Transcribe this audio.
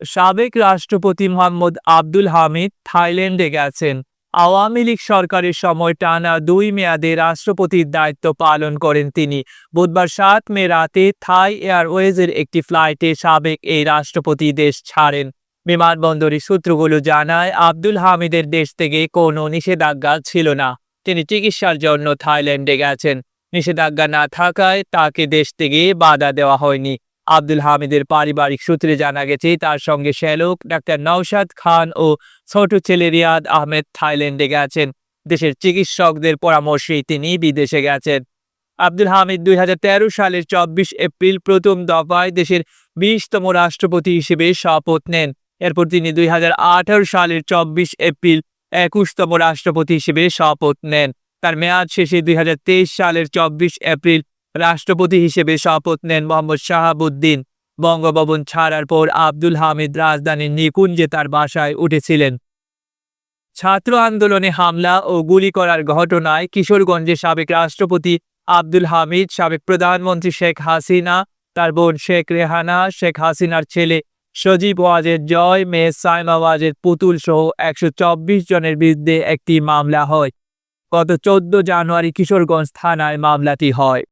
সাবেক রাষ্ট্রপতি মোহাম্মদ আব্দুল হামিদ থাইল্যান্ডে গেছেন। আওয়ামী লীগ সরকারের সময় টানা দুই মেয়াদে রাষ্ট্রপতির দায়িত্ব পালন করেন তিনি। বুধবার সাত মে রাতে থাই এয়ারওয়েজের একটি ফ্লাইটে সাবেক এই রাষ্ট্রপতি দেশ ছাড়েন। বিমানবন্দরের সূত্রগুলো জানায়, আব্দুল হামিদের দেশ থেকে কোনো নিষেধাজ্ঞা ছিল না। তিনি চিকিৎসার জন্য থাইল্যান্ডে গেছেন। নিষেধাজ্ঞা না থাকায় তাকে দেশ থেকে বাধা দেওয়া হয়নি। আব্দুল হামিদের পারিবারিক সূত্রে জানা গেছে, তার সঙ্গে শ্যালক ডাক্তার নওশাদ খান ও ছোট ছেলে রিয়াদ আহমেদ থাইল্যান্ডে গেছেন। দেশের চিকিৎসকদের পরামর্শেই তিনি বিদেশে গেছেন। আব্দুল হামিদ দুই হাজার তেরো সালের চব্বিশ এপ্রিল প্রথম দফায় দেশের বিশতম রাষ্ট্রপতি হিসেবে শপথ নেন। এরপর তিনি দুই হাজার আঠারো সালের চব্বিশ এপ্রিল একুশতম রাষ্ট্রপতি হিসেবে শপথ নেন। তার মেয়াদ শেষে দুই হাজার তেইশ সালের চব্বিশ এপ্রিল রাষ্ট্রপতি হিসেবে শপথ নেন মোহাম্মদ শাহাবুদ্দিন। বঙ্গভবন ছাড়ার পর আব্দুল হামিদ রাজধানীর নিকুঞ্জে তার বাসায় উঠেছিলেন। ছাত্র আন্দোলনে হামলা ও গুলি করার ঘটনায় কিশোরগঞ্জের সাবেক রাষ্ট্রপতি আব্দুল হামিদ, সাবেক প্রধানমন্ত্রী শেখ হাসিনা, তার বোন শেখ রেহানা, শেখ হাসিনার ছেলে সজীব ওয়াজের জয়, মেয়ে সাইমা ওয়াজেদ পুতুল সহ একশো চব্বিশ জনের বিরুদ্ধে একটি মামলা হয়। গত চোদ্দ জানুয়ারি কিশোরগঞ্জ থানায় মামলাটি হয়।